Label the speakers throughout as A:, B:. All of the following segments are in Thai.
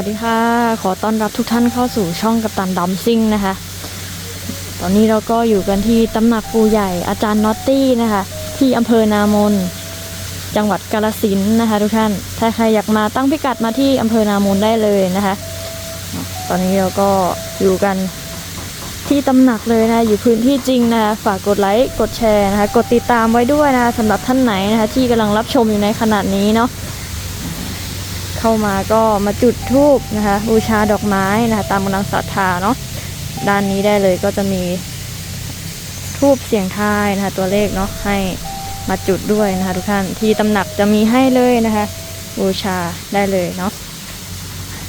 A: สวัสดีค่ะ ขอต้อนรับทุกท่านเข้าสู่ช่องกัปตันดัมซิ่งนะคะ ตอนนี้เราก็อยู่กันที่ตำหนักปูใหญ่อาจารย์น็อตตี้นะคะ ที่อำเภอนามน จังหวัดกาลสินนะคะ ทุกท่าน ถ้าใครอยากมาตั้งพิกัดมาที่อำเภอนามนได้เลยนะคะ ตอนนี้เราก็อยู่กันที่ตำหนักเลยนะะอยู่พื้นที่จริงนะคะ ฝากกดไลค์ กดแชร์นะคะ กดติดตามไว้ด้วยนะคะสำหรับท่านไหนนะคะที่กำลังรับชมอยู่ในขณะนี้เนาะ เข้ามาก็มาจุดธูปนะคะบูชาดอกไม้นะคะตามกำลังศรัทธาเนาะด้านนี้ได้เลยก็จะมีธูปเสียงทายนะคะตัวเลขเนาะให้มาจุดด้วยนะคะทุกท่านที่ตำหนักจะมีให้เลยนะคะบูชาได้เลยเนาะ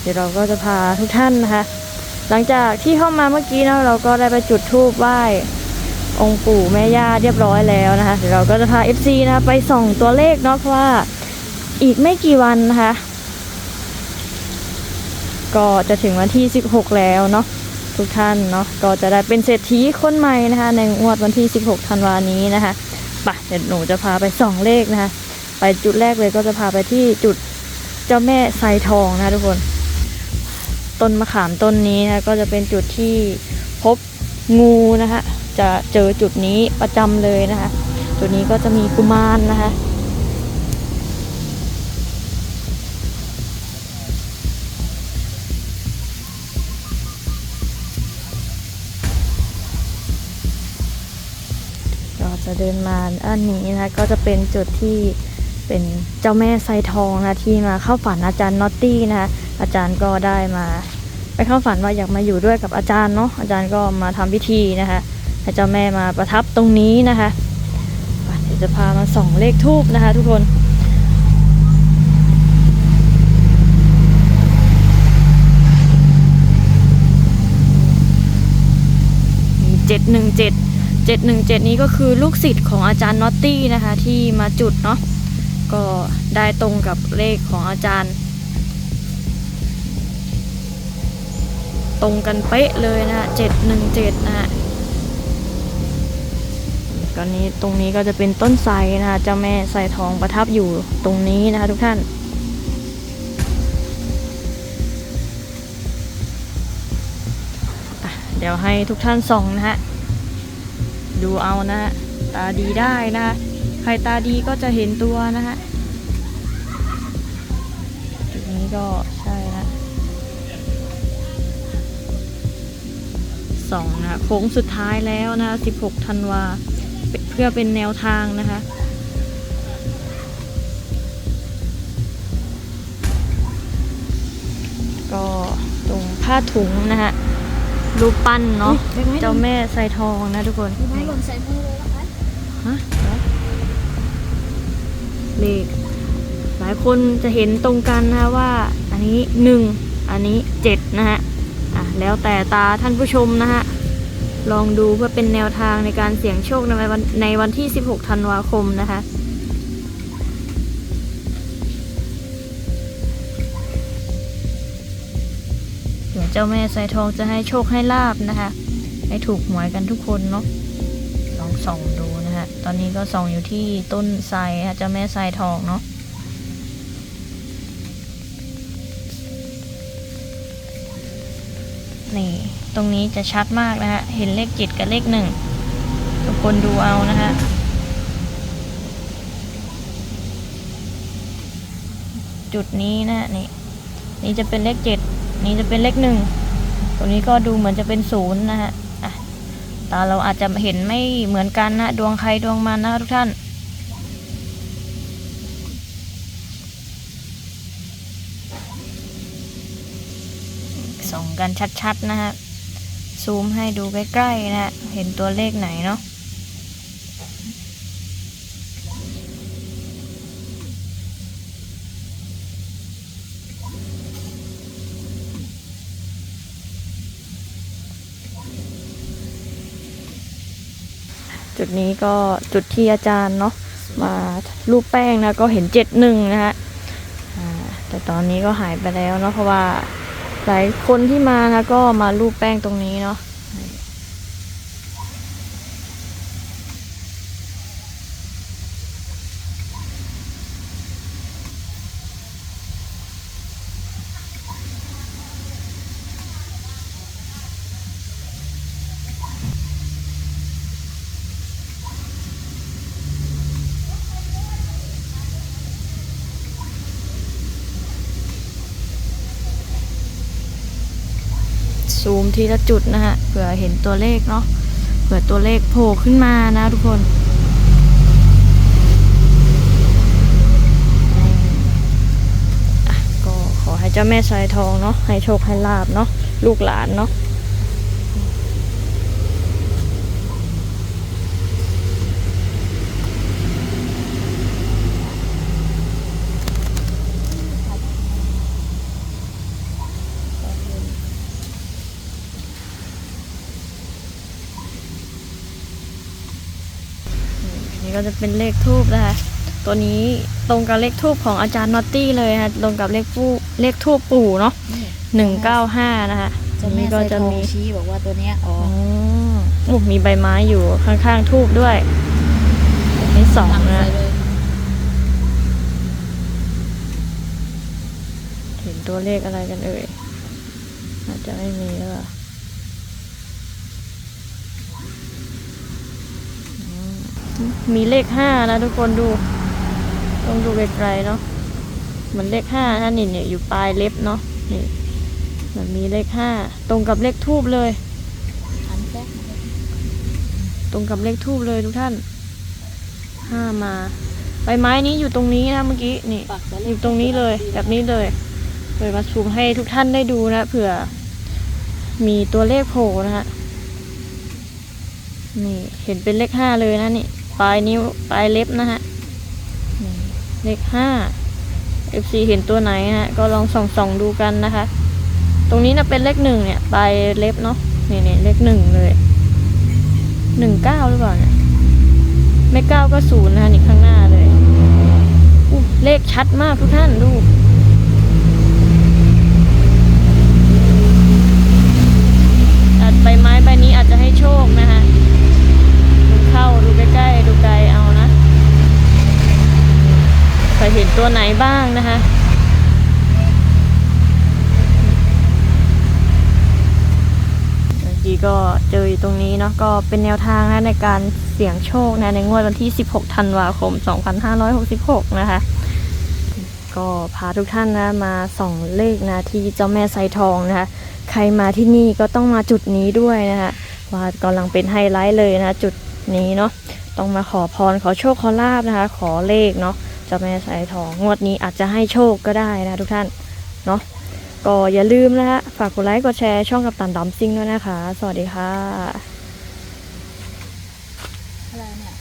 A: เดี๋ยวเราก็จะพาทุกท่านนะคะ หลังจากที่เข้ามาเมื่อกี้เนาะเราก็ได้ไปจุดธูปไหว้องค์ปู่แม่ย่าเรียบร้อยแล้วนะคะเดี๋ยวเราก็จะพา FC นะคะไปส่องตัวเลขเนาะเพราะว่าอีกไม่กี่วันนะคะ ก็จะถึงวันที่ 16 แล้วเนาะทุกท่านเนาะก็จะได้เป็นเศรษฐีคนใหม่นะคะ ในงวดวันที่ 16 ธันวานี้นะคะปะเดี๋ยวหนูจะพาไปส่องเลขนะคะ ไปจุดแรกเลยก็จะพาไปที่จุดเจ้าแม่ไซทองนะคะทุกคน ต้นมะขามต้นนี้นะคะก็จะเป็นจุดที่พบงูนะคะ จะเจอจุดนี้ประจำเลยนะคะ จุดนี้ก็จะมีกุมารนะคะ จะเดินมาอันนี้นะคะก็จะเป็นจุดที่เป็นเจ้าแม่ไซทองนะที่มาเข้าฝันอาจารย์น็อตตี้นะคะอาจารย์ก็ได้มาไปเข้าฝันว่าอยากมาอยู่ด้วยกับอาจารย์เนาะอาจารย์ก็มาทำพิธีนะคะให้เจ้าแม่มาประทับตรงนี้นะคะเดี๋ยวจะพามาส่องเลขทูบนะคะ ทุกคนมีเจ็ดหนึ่งเจ็ด เจ็ดหนึ่งเจ็ดนี้ก็คือลูกศิษย์ของอาจารย์นอตตี้นะคะที่มาจุดเนาะก็ได้ตรงกับเลขของอาจารย์ ตรงกันเป๊ะเลยนะฮะเจ็ดหนึ่งเจ็ดนะฮะตอนนี้ตรงนี้ก็จะเป็นต้นไทรนะคะเจ้าแม่ไทรทองประทับอยู่ตรงนี้นะคะทุกท่านเดี๋ยวให้ทุกท่านส่องนะฮะ ดูเอานะฮะตาดีได้นะฮะใครตาดีก็จะเห็นตัวนะฮะจุดนี้ก็ใช่นะสองนะโค้งสุดท้ายแล้วนะคะ16ธันวาเพื่อเป็นแนวทางนะคะก็ตรงผ้าถุงนะฮะ รูปปั้นเนาะ
B: เล็กน้อย
A: เจ้าแม่ไซทองนะทุกคน
B: ไม้หล่นใส่มือเลยนะคะ
A: ฮะเลขหลายคนจะเห็นตรงกันนะคะว่าอันนี้หนึ่งอันนี้เจ็ดนะฮะอะแล้วแต่ตาท่านผู้ชมนะฮะลองดูเพื่อเป็นแนวทางในการเสี่ยงโชคในวันในวันที่ 16 ธันวาคมนะคะ เจ้าแม่ไซทองจะให้โชคให้ลาบนะคะ ให้ถูกหวยกันทุกคนเนาะลองส่องดูนะฮะตอนนี้ก็ส่องอยู่ที่ต้นไทรฮะเจ้าแม่ไทรทองเนาะนี่ตรงนี้จะชัดมากนะฮะ เห็นเลขเจ็ดกับเลขหนึ่งทุกคนดูเอานะฮะจุดนี้นะนี่นี่จะเป็นเลขเจ็ด นี่จะเป็นเลขหนึ่งตรงนี้ก็ดูเหมือนจะเป็นศูนย์นะฮะตาเราอาจจะเห็นไม่เหมือนกันนะ ดวงใครดวงมันนะคะทุกท่าน ส่องกันชัดๆนะฮะ ซูมให้ดูใกล้ๆนะฮะ เห็นตัวเลขไหนเนาะ จุดนี้ก็จุดที่อาจารย์เนาะมารูปแป้งนะก็เห็นเจ็ดหนึ่งนะฮะแต่ตอนนี้ก็หายไปแล้วเนาะเพราะว่าหลายคนที่มานะก็มารูปแป้งตรงนี้เนาะ ซูมทีละจุดนะฮะเผื่อเห็นตัวเลขเนาะเผื่อตัวเลขโผล่ขึ้นมานะทุกคนก็ขอให้เจ้าแม่สายทองเนาะให้โชคให้ลาบเนาะลูกหลานเนาะ นี่ก็จะเป็นเลขทูบนะคะ ตัวนี้ตรงกับเลขทูบของอาจารย์นอตตี้เลยนะคะตรงกับเลขปูเลขทูบปู่เนาะหนึ่งเก้าห้านะคะ
B: เจ้าแม่
A: นี่
B: ก็
A: ก็
B: จะ
A: จะ
B: มี
A: มี
B: ชี้บอกว่าตัวเนี้ยอ๋อ
A: อ๋อโอ้มีใบไม้อยู่ข้างๆทูบด้วยนี่สอง
B: หลัง
A: นะ
B: ใส่เลย
A: เห็นตัวเลขอะไรกันเอ่ยอาจจะไม่มีแล้วล่ะอื มีเลขห้านะทุกคนดูต้องดูไกลๆเนาะเหมือนเลขห้านะนี่เนี่ยอยู่ปลายเล็บเนาะนี่มันมีเลขห้าตรงกับเลขทูบเลย ตรงกับเลขทูบเลยทุกท่านห้ามาใบไม้นี้อยู่ตรงนี้นะเมื่อกี้นี่อยู่ตรงนี้เลย แบบนี้เลยเลยมาซูมให้ทุกท่านได้ดูนะเผื่อ มีตัวเลขโผล่นะฮะนี่เห็นเป็นเลขห้าเลยนะนี่ ปลายนิ้วปลายเล็บนะฮะนี่เลขห้า FC เห็นตัวไหนฮะก็ลองส่องส่องๆดูกันนะคะ ตรงนี้นะเป็นเลขหนึ่งเนี่ยปลายเล็บเนาะนี่นี่เลขหนึ่งเลยหนึ่งเก้าหรือเปล่าเนี่ยไม่เก้าก็ศูนย์นะคะนี่ข้างหน้าเลยอู้เลขชัดมากทุกท่านดูอาจใบไม้ใบนี้อาจจะให้โชคนะคะดูเข้าดูใกล้ๆดูไกลเอานะใคร เห็นตัวไหนบ้างนะคะ เมื่อกี้ก็เจออยู่ตรงนี้เนาะก็เป็นแนวทางนะในการเสี่ยงโชคนะในงวดวันที่ 16 ธันวาคม 2566 นะคะ ก็พาทุกท่านนะมาส่องเลขนะที่เจ้าแม่ไซทองนะคะ ใครมาที่นี่ก็ต้องมาจุดนี้ด้วยนะคะว่ากำลังเป็นไฮไลท์เลยนะจุดนี้เนาะต้องมาขอพรขอโชคขอลาบนะคะ ขอเลขเนาะ จ้าแม่สายทอง งวดนี้อาจจะให้โชคก็ได้นะทุกท่าน เนาะก็อย่าลืมนะฮะฝากกดไลค์กดแชร์ช่องกับตันดอมซิงด้วยนะคะ สวัสดีค่ะ
B: อะไรเนี่ย